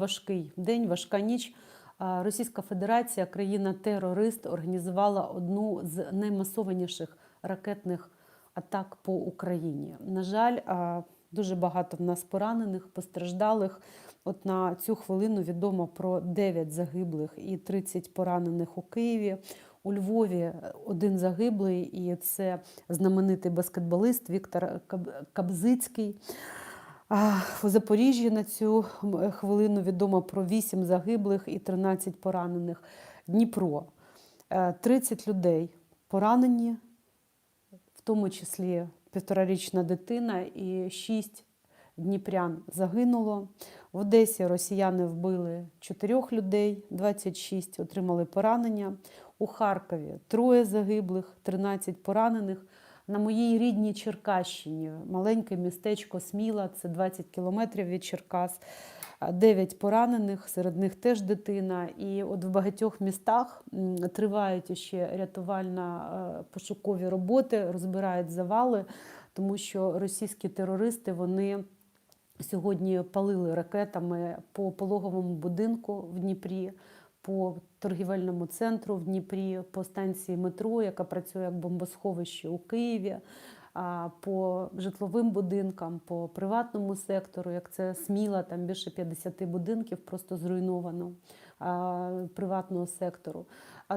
Важкий день, важка ніч. Російська Федерація, країна-терорист, організувала одну з наймасованіших ракетних атак по Україні. На жаль, дуже багато в нас поранених, постраждалих. От на цю хвилину відомо про 9 загиблих і 30 поранених у Києві. У Львові один загиблий, і це знаменитий баскетболист Віктор Кабзицький. У Запоріжжі на цю хвилину відомо про 8 загиблих і 13 поранених. Дніпро. Е, 30 людей поранені, в тому числі півторарічна дитина і 6 дніпрян загинуло. В Одесі росіяни вбили 4 людей, 26 отримали поранення. У Харкові троє загиблих, 13 поранених. На моїй рідній Черкащині маленьке містечко Сміла, це 20 кілометрів від Черкас. 9 поранених, серед них теж дитина. І от в багатьох містах тривають ще рятувально-пошукові роботи, розбирають завали, тому що російські терористи вони сьогодні палили ракетами по пологовому будинку в Дніпрі, по торгівельному центру в Дніпрі, по станції метро, яка працює як бомбосховище у Києві. По житловим будинкам, по приватному сектору, як це Сміла, там більше 50 будинків просто зруйновано приватного сектору.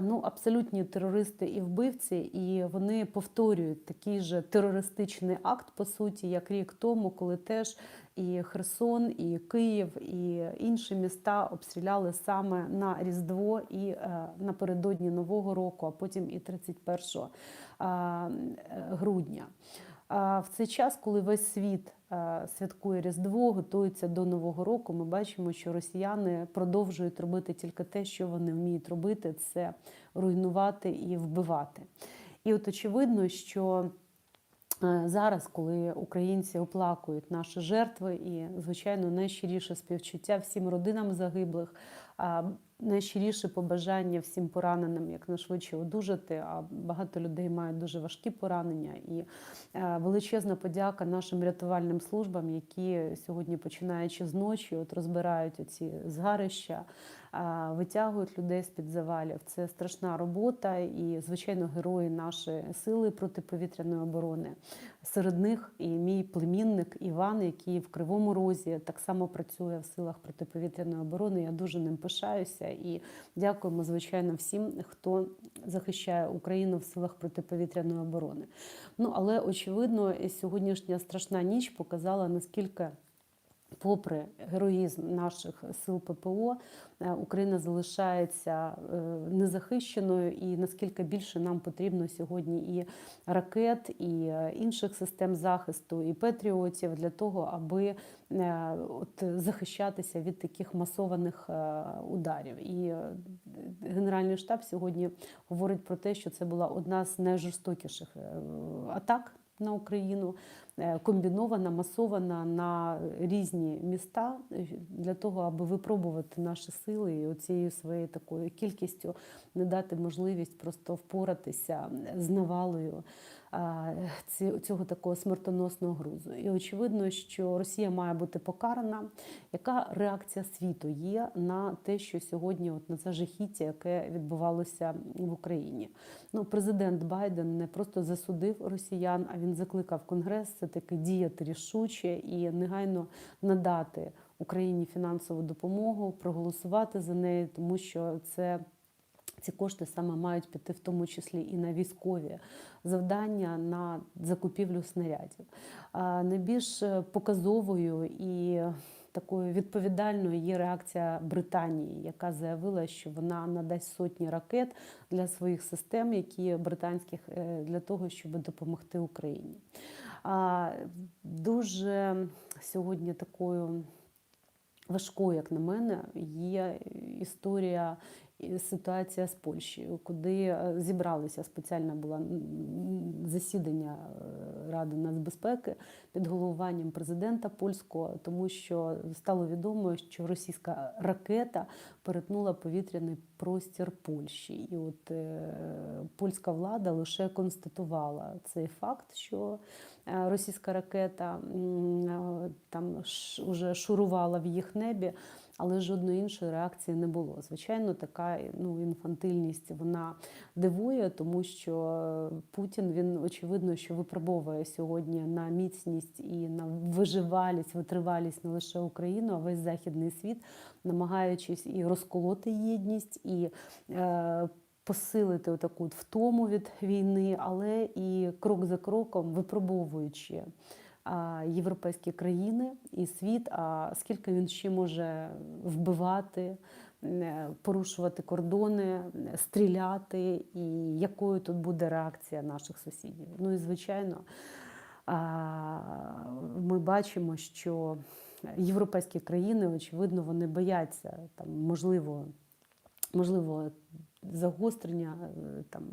Ну, абсолютні терористи і вбивці, і вони повторюють такий же терористичний акт, по суті, як рік тому, коли теж і Херсон, і Київ, і інші міста обстріляли саме на Різдво і е, напередодні Нового року, а потім і 31 е, грудня. В цей час, коли весь світ е, святкує Різдво, готується до Нового року, ми бачимо, що росіяни продовжують робити тільки те, що вони вміють робити це руйнувати і вбивати. І от очевидно, що зараз, коли українці оплакують наші жертви, і, звичайно, найщиріше співчуття всім родинам загиблих, найщиріше побажання всім пораненим якнайшвидше одужати. А багато людей мають дуже важкі поранення. І е, величезна подяка нашим рятувальним службам, які сьогодні, починаючи з ночі, от розбирають оці згарища, витягують людей з-під завалів. Це страшна робота, і, звичайно, герої нашої сили протиповітряної оборони. Серед них і мій племінник Іван, який в Кривому Розі так само працює в силах протиповітряної оборони. Я дуже ним пишаюся і дякуємо, звичайно, всім, хто захищає Україну в силах протиповітряної оборони. Ну але очевидно, сьогоднішня страшна ніч показала наскільки. Попри героїзм наших сил ППО, е, Україна залишається е, незахищеною, і наскільки більше нам потрібно сьогодні і ракет, і е, інших систем захисту, і патріотів для того, аби от захищатися від таких масованих ударів. І Генеральний штаб сьогодні говорить про те, що це була одна з найжорстокіших атак на Україну, комбінована, масована на різні міста е, для того, аби випробувати наші сили і оцією своєю такою кількістю не дати можливість просто впоратися з навалою цього такого смертоносного грузу. І очевидно, що Росія має бути покарана. Яка реакція світу є на те, що сьогодні, от на це жахіття, яке відбувалося в Україні? Ну, президент Байден не просто засудив росіян, а він закликав Конгрес все таки діяти рішуче і негайно надати Україні фінансову допомогу, проголосувати за неї, тому що це. Ці кошти саме мають піти в тому числі і на військові завдання на закупівлю снарядів. Найбільш показовою і такою відповідальною є реакція Британії, яка заявила, що вона надасть сотні ракет для своїх систем, які британських е, для того, щоб допомогти Україні. Дуже сьогодні такою важкою, як на мене, є історія ситуація з Польщею, куди е, зібралися спеціальна була засідання е, Ради нацбезпеки під головуванням президента польського, тому що стало відомо, що російська ракета перетнула повітряний простір Польщі, і от е, польська влада лише констатувала цей факт, що російська ракета там уже шурувала в їх небі. Але жодної іншої реакції не було. Звичайно, така ну, інфантильність вона дивує, тому що Путін він очевидно, що випробовує сьогодні на міцність і на виживалість, витривалість не лише Україну, а весь західний світ, намагаючись і розколоти єдність, і е, посилити таку втому від війни, але і крок за кроком випробовуючи європейські країни і світ, а скільки він ще може вбивати, е, порушувати кордони, стріляти, і якою тут буде реакція наших сусідів. Ну і звичайно, ми бачимо, що європейські країни, очевидно, вони бояться там, можливо, можливо, загострення е, там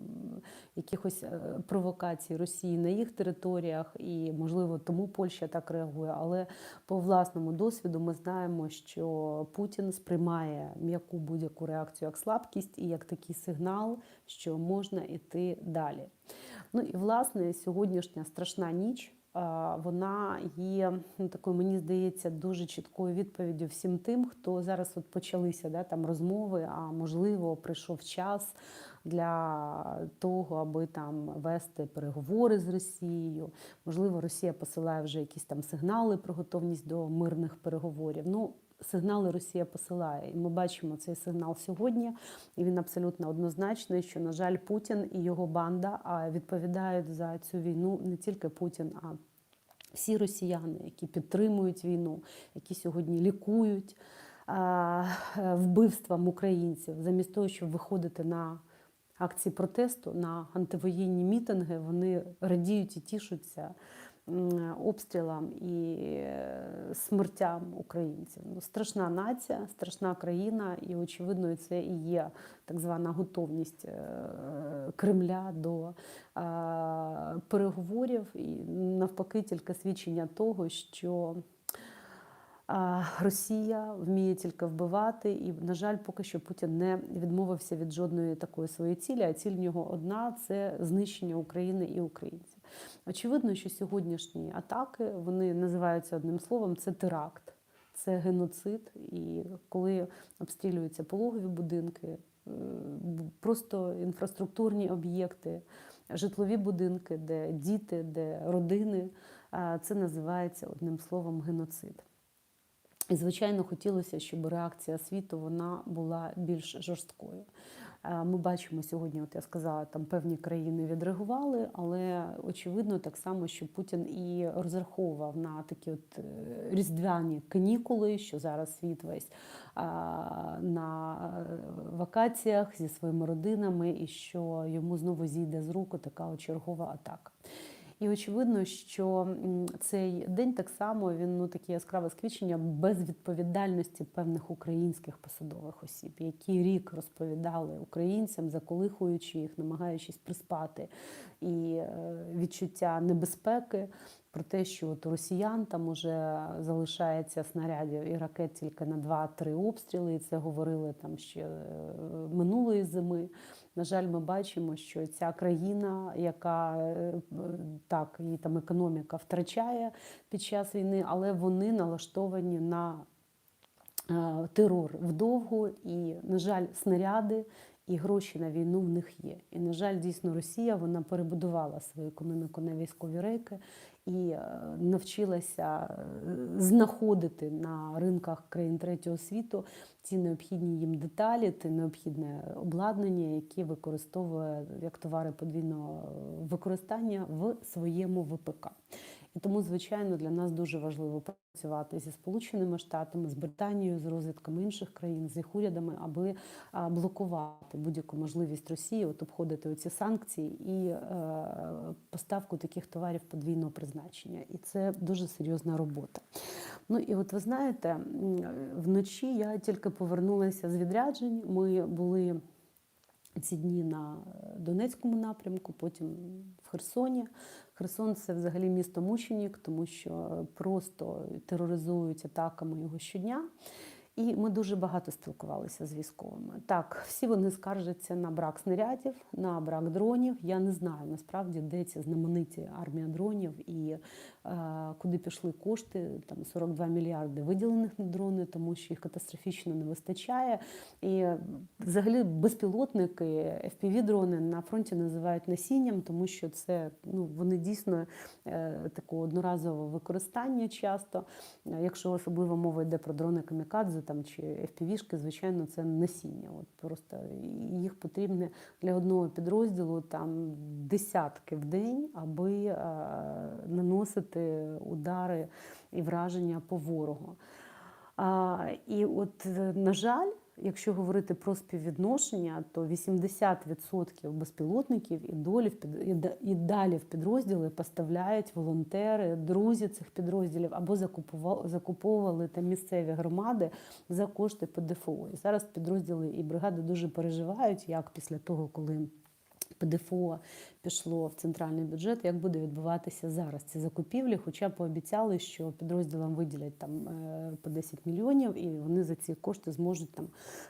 якихось е, провокацій Росії на їх територіях, і можливо тому Польща так реагує. Але по власному досвіду ми знаємо, що Путін сприймає м'яку будь-яку реакцію як слабкість і як такий сигнал, що можна йти далі. Ну і власне сьогоднішня страшна ніч вона є ну, такою, мені здається, дуже чіткою відповіддю всім тим, хто зараз от почалися да, там розмови, а можливо, прийшов час для того, аби там вести переговори з Росією. Можливо, Росія посилає вже якісь там сигнали про готовність до мирних переговорів. Ну, Сигнали Росія посилає, і ми бачимо цей сигнал сьогодні. І він абсолютно однозначний, що на жаль, Путін і його банда відповідають за цю війну не тільки Путін, а всі росіяни, які підтримують війну, які сьогодні лікують вбивствам українців, замість того, щоб виходити на акції протесту, на антивоєнні мітинги, вони радіють і тішуться обстрілам і е, смертям українців. Ну, Страшна нація, страшна країна, і очевидно, це і є так звана готовність е, Кремля до переговорів, і навпаки, тільки свідчення того, що Росія вміє тільки вбивати, і, на жаль, поки що Путін не відмовився від жодної такої своєї цілі. А ціль в нього одна це знищення України і українців. Очевидно, що сьогоднішні атаки вони називаються одним словом: це теракт, це геноцид. І коли обстрілюються пологові будинки, е, просто інфраструктурні об'єкти, житлові будинки, де діти, де родини, це називається одним словом геноцид. І, звичайно, хотілося, щоб реакція світу вона була більш жорсткою. Е, ми бачимо сьогодні, от я сказала, там певні країни відреагували, але очевидно так само, що Путін і розраховував на такі от е, різдвяні канікули, що зараз світ весь на вакаціях зі своїми родинами, і що йому знову зійде з руку така чергова атака. І очевидно, що цей день так само він ну таке яскраве свідчення безвідповідальності певних українських посадових осіб, які рік розповідали українцям, заколихуючи їх, намагаючись приспати і е, відчуття небезпеки. Про те, що от росіян там уже залишається снарядів і ракет тільки на 2-3 обстріли, і це говорили там ще е, минулої зими. На жаль, ми бачимо, що ця країна, яка е, так, її там економіка втрачає під час війни, але вони налаштовані на е, терор вдовго і, на жаль, снаряди. І гроші на війну в них є. І, на жаль, дійсно Росія вона перебудувала свою економіку на військові рейки і е, навчилася е, знаходити на ринках країн третього світу ці необхідні їм деталі, те необхідне обладнання, які використовує як товари подвійного використання в своєму ВПК. І тому, звичайно, для нас дуже важливо працювати зі Сполученими Штатами, з Британією, з розвідками інших країн, з їх урядами, аби блокувати будь-яку можливість Росії от обходити оці санкції і е, поставку таких товарів подвійного призначення. І це дуже серйозна робота. Ну і от ви знаєте, вночі я тільки повернулася з відряджень. Ми були ці дні на Донецькому напрямку, потім в Херсоні. Херсон це взагалі місто мученік, тому що просто тероризують атаками його щодня. І ми дуже багато спілкувалися з військовими. Так, всі вони скаржаться на брак снарядів, на брак дронів. Я не знаю насправді, де ці знамениті армія дронів і е, куди пішли кошти. Там 42 мільярди виділених на дрони, тому що їх катастрофічно не вистачає. І взагалі безпілотники, FPV-дрони на фронті називають насінням, тому що це ну вони дійсно е, такого одноразового використання часто. Якщо особливо мова йде про дрони камікадзе там чи FPV-шки, звичайно, це насіння. От просто їх потрібно для одного підрозділу там десятки в день, аби е, наносити удари і враження по ворогу. А, і от, е, на жаль, якщо говорити про співвідношення, то 80% безпілотників і долі в під і далі в підрозділи поставляють волонтери, друзі цих підрозділів або закуповували там місцеві громади за кошти ПДФО. І зараз підрозділи і бригади дуже переживають, як після того, коли ПДФО пішло в центральний бюджет, як буде відбуватися зараз ці закупівлі. Хоча пообіцяли, що підрозділам виділять там е, по 10 мільйонів, і вони за ці кошти зможуть там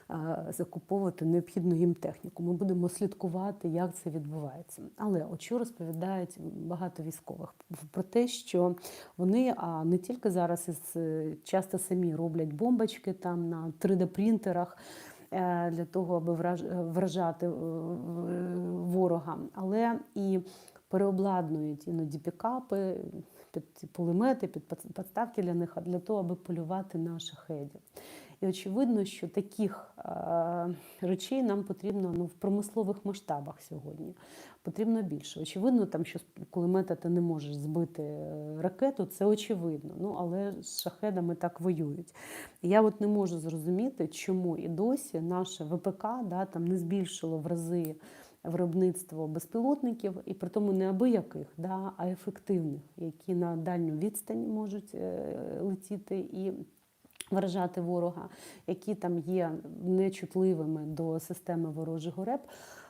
е, закуповувати необхідну їм техніку. Ми будемо слідкувати, як це відбувається. Але от що розповідають багато військових про те, що вони а не тільки зараз із е, часто самі роблять бомбочки там на 3D-принтерах е, для того, аби враж- вражати е, ворога, але і переобладнують іноді пікапи, під пулемети, під підставки для них, а для того, аби полювати на шахедів. І очевидно, що таких е, речей нам потрібно ну, в промислових масштабах сьогодні. Потрібно більше. Очевидно, там, що з кулемета ти не можеш збити е, ракету, це очевидно. Ну, але з шахедами так воюють. І я от не можу зрозуміти, чому і досі наше ВПК да, там не збільшило в рази виробництво безпілотників, і при тому не абияких, да, а ефективних, які на дальню відстань можуть е, летіти і вражати ворога, які там є нечутливими до системи ворожого РЕП.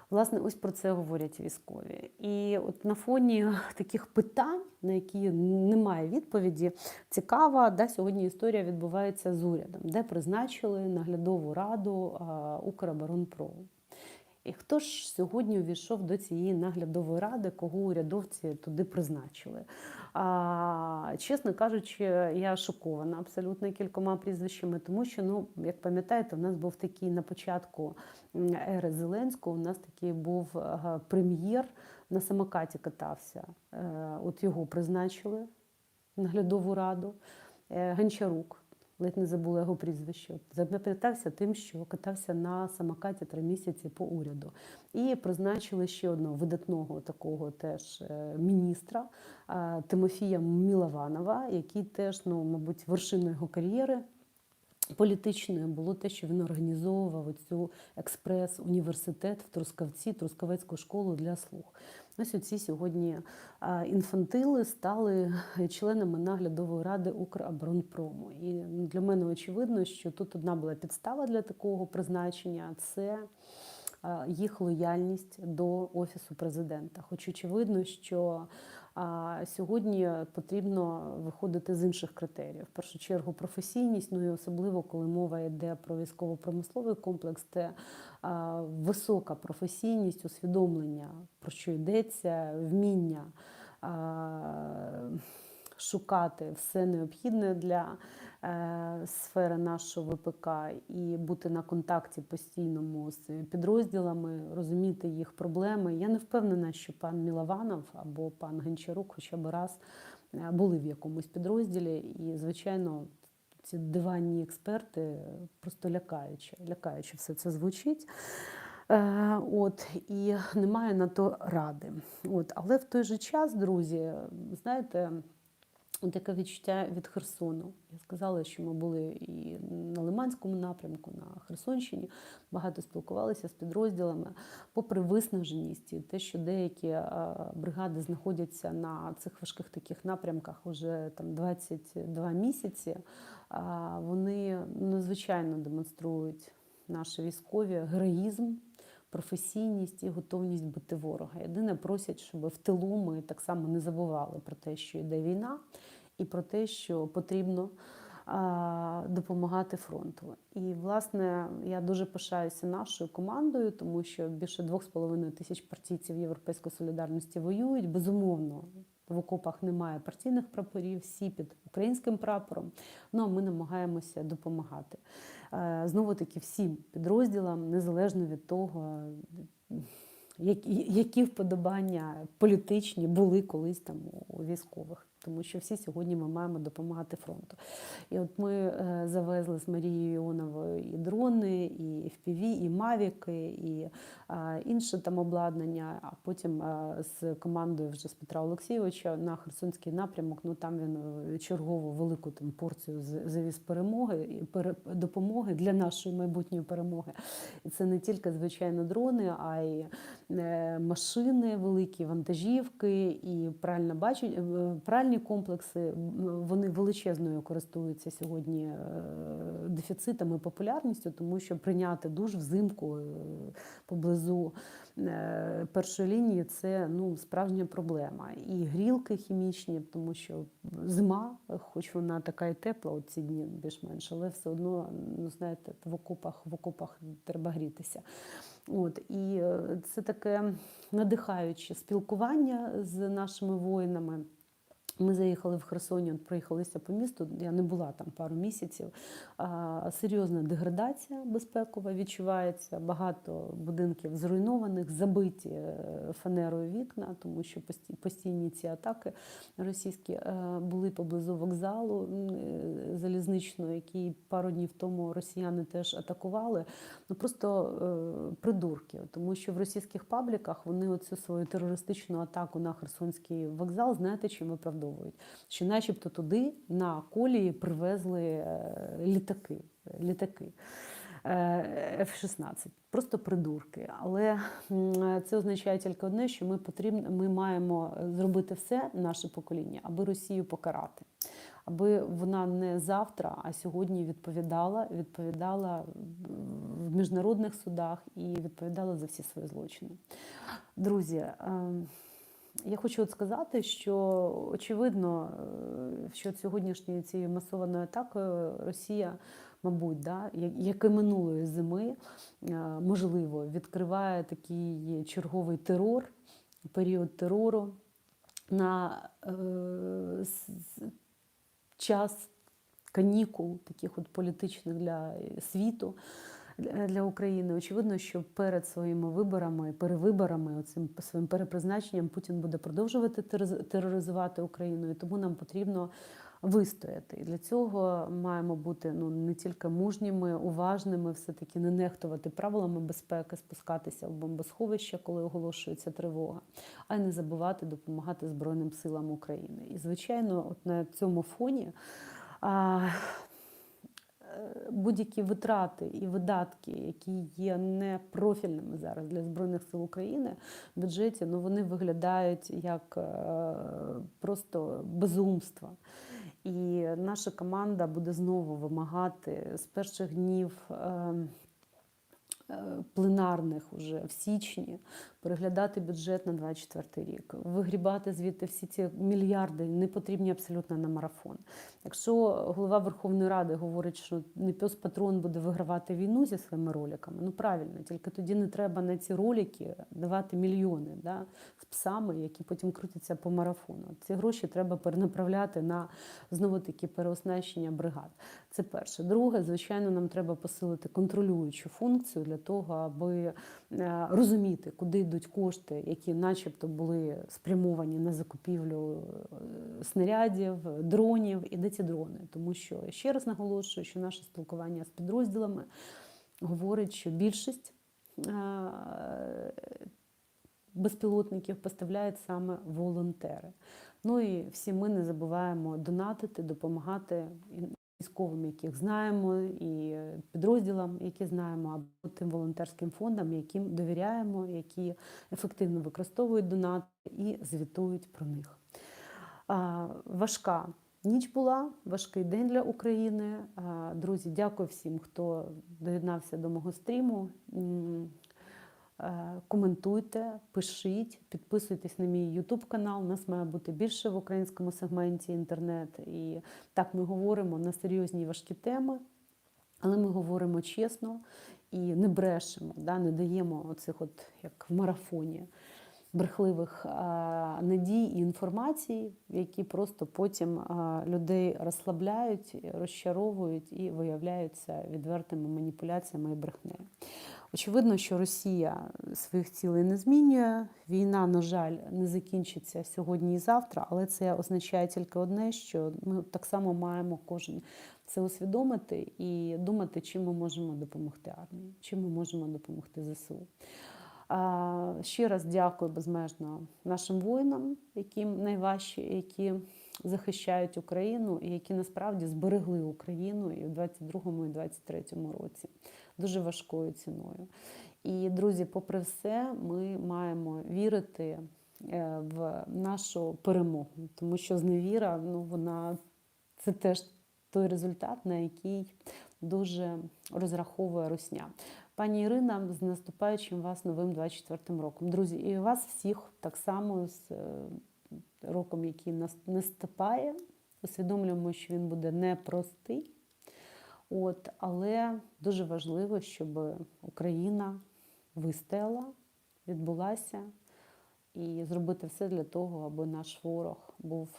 Власне, ось про це говорять військові. І от на фоні таких питань, на які немає відповіді, цікава, да, сьогодні історія відбувається з урядом, де призначили наглядову раду Укроборонпрому. І хто ж сьогодні увійшов до цієї наглядової ради, кого урядовці туди призначили? А, чесно кажучи, я шокована абсолютно кількома прізвищами, тому що, ну, як пам'ятаєте, у нас був такий на початку ери Зеленського, у нас такий був прем'єр на самокаті катався. Е, От його призначили наглядову раду. Е, Гончарук, ледь не забула його прізвище. Запам'ятався тим, що катався на самокаті три місяці по уряду. І призначили ще одного видатного такого теж е, міністра е, Тимофія Мілованова, який теж, ну, мабуть, вершиною його кар'єри. Політичною було те, що він організовував цю експрес-університет в Трускавці, Трускавецьку школу для слух. Ось оці сьогодні інфантили стали членами наглядової ради Укроборонпрому. І для мене очевидно, що тут одна була підстава для такого призначення це їх лояльність до офісу президента. Хоч очевидно, що сьогодні потрібно виходити з інших критеріїв. В першу чергу професійність, ну і особливо коли мова йде про військово-промисловий комплекс, це висока професійність, усвідомлення про що йдеться, вміння шукати все необхідне для е, сфери нашого ВПК і бути на контакті постійному з підрозділами, розуміти їх проблеми. Я не впевнена, що пан Мілованов або пан Гончарук хоча б раз е, були в якомусь підрозділі, і, звичайно, ці диванні експерти просто лякаюче, лякаюче все це звучить. Е, От і немає на то ради. От, але в той же час, друзі, знаєте, таке відчуття від Херсону. Я сказала, що ми були і на Лиманському напрямку, на Херсонщині, багато спілкувалися з підрозділами, попри виснаженість, і те, що деякі бригади знаходяться на цих важких таких напрямках вже там 22 місяці, вони надзвичайно демонструють наші військові героїзм, професійність і готовність бути ворога. Єдине просять, щоб в тилу ми так само не забували про те, що йде війна, і про те, що потрібно допомагати фронту. І, власне, я дуже пишаюся нашою командою, тому що більше 2,5 тисяч партійців Європейської солідарності воюють. Безумовно, в окопах немає партійних прапорів, всі під українським прапором. Ну а ми намагаємося допомагати. Е, Знову таки всім підрозділам, незалежно від того, які, які вподобання політичні були колись там у військових. Тому що всі сьогодні ми маємо допомагати фронту. І от ми е, завезли з Марією Іоновою і дрони, і FPV, і мавіки, і інше там обладнання. А потім е, з командою вже з Петра Олексійовича на Херсонський напрямок. Ну там він е, чергову велику там порцію завіз перемоги і допомоги для нашої майбутньої перемоги. І це не тільки звичайно дрони, а й машини, великі вантажівки і пральна бачить пральні комплекси. Вони величезною користуються сьогодні е, дефіцитом і популярністю, тому що прийняти душ взимку е, поблизу е, першої лінії це ну справжня проблема. І грілки хімічні, тому що зима, хоч вона така і тепла, от ці дні більш-менш, але все одно, ну знаєте, в окопах, в окопах треба грітися. От і це таке надихаюче спілкування з нашими воїнами. Ми заїхали в Херсоні, проїхалися по місту. Я не була там пару місяців. А, серйозна деградація безпекова відчувається. Багато будинків зруйнованих, забиті е, фанерою вікна, тому що постійні ці атаки російські е, були поблизу вокзалу е, залізничного, який пару днів тому росіяни теж атакували. Ну просто придурки, тому що в російських пабліках вони оцю свою терористичну атаку на Херсонський вокзал, знаєте, чим виправдовують? Що, начебто, туди на колії привезли е, літаки. літаки. е, F-16. Просто придурки. Але це означає тільки одне, що ми потрібно, ми маємо зробити все, наше покоління, аби Росію покарати. Аби вона не завтра, а сьогодні відповідала, відповідала в міжнародних судах і відповідала за всі свої злочини. Друзі, ем, я хочу от сказати, що очевидно, е, що сьогоднішньою цією масованою атакою Росія, мабуть, да, як- і минулої зими, е, можливо, відкриває такий черговий терор, період терору на е, час канікул, таких от політичних для світу. Для- Для України очевидно, що перед своїми виборами, перевиборами, оцим своїм перепризначенням Путін буде продовжувати тероризувати Україну, і тому нам потрібно вистояти. І для цього маємо бути ну не тільки мужніми, уважними, все таки не нехтувати правилами безпеки, спускатися в бомбосховище, коли оголошується тривога, а й не забувати допомагати Збройним силам України. І звичайно, от на цьому фоні. А, е, Будь-які витрати і видатки, які є непрофільними зараз для збройних сил України в бюджеті, ну вони виглядають як е, просто безумство. І наша команда буде знову вимагати з перших днів. е, е, Пленарних уже в січні переглядати бюджет на 24 рік, вигрібати звідти всі ці мільярди, не потрібні абсолютно на марафон. Якщо голова Верховної Ради говорить, що не пес патрон буде вигравати війну зі своїми роликами, ну правильно, тільки тоді не треба на ці ролики давати мільйони да, з псами, які потім крутяться по марафону. Ці гроші треба перенаправляти на знову таки переоснащення бригад. Це перше. Друге, звичайно, нам треба посилити контролюючу функцію для того, аби е, розуміти, куди йдуть кошти, які, начебто, були спрямовані на закупівлю е, снарядів, дронів і де ці дрони. Тому що ще раз наголошую, що наше спілкування з підрозділами говорить, що більшість е, безпілотників поставляють саме волонтери. Ну і всі ми не забуваємо донатити, допомагати військовим, яких знаємо, і підрозділам, які знаємо, або тим волонтерським фондам, яким довіряємо, які ефективно використовують донати і звітують про них. Важка ніч була, важкий день для України. Друзі, дякую всім, хто доєднався до мого стріму. Е, Коментуйте, пишіть, підписуйтесь на мій YouTube канал. У нас має бути більше в українському сегменті інтернет. І так ми говоримо на серйозні важкі теми, але ми говоримо чесно і не брешемо, да, не даємо оцих, от як в марафоні, брехливих а, надій і інформацій, які просто потім а, людей розслабляють, розчаровують і виявляються відвертими маніпуляціями і брехнею. Очевидно, що Росія своїх цілей не змінює. Війна, на жаль, не закінчиться сьогодні і завтра, але це означає тільки одне, що ми так само маємо кожен це усвідомити і думати, чим ми можемо допомогти армії, чим ми можемо допомогти ЗСУ. Ще раз дякую безмежно нашим воїнам, яким найважче, які захищають Україну і які насправді зберегли Україну і в 22-му і 23-му році дуже важкою ціною. І, друзі, попри все, ми маємо вірити е, в нашу перемогу, тому що зневіра, ну вона це теж той результат, на який дуже розраховує Русня. Пані Ірина, з наступаючим вас новим 24 роком. Друзі, і вас всіх так само з е, роком, який нас наступає. Усвідомлюємо, що він буде непростий. От, але дуже важливо, щоб Україна вистояла, відбулася і зробити все для того, аби наш ворог був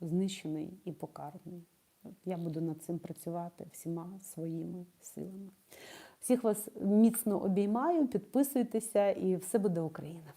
знищений і покараний. Я буду над цим працювати всіма своїми силами. Всіх вас міцно обіймаю, підписуйтеся, і все буде Україна.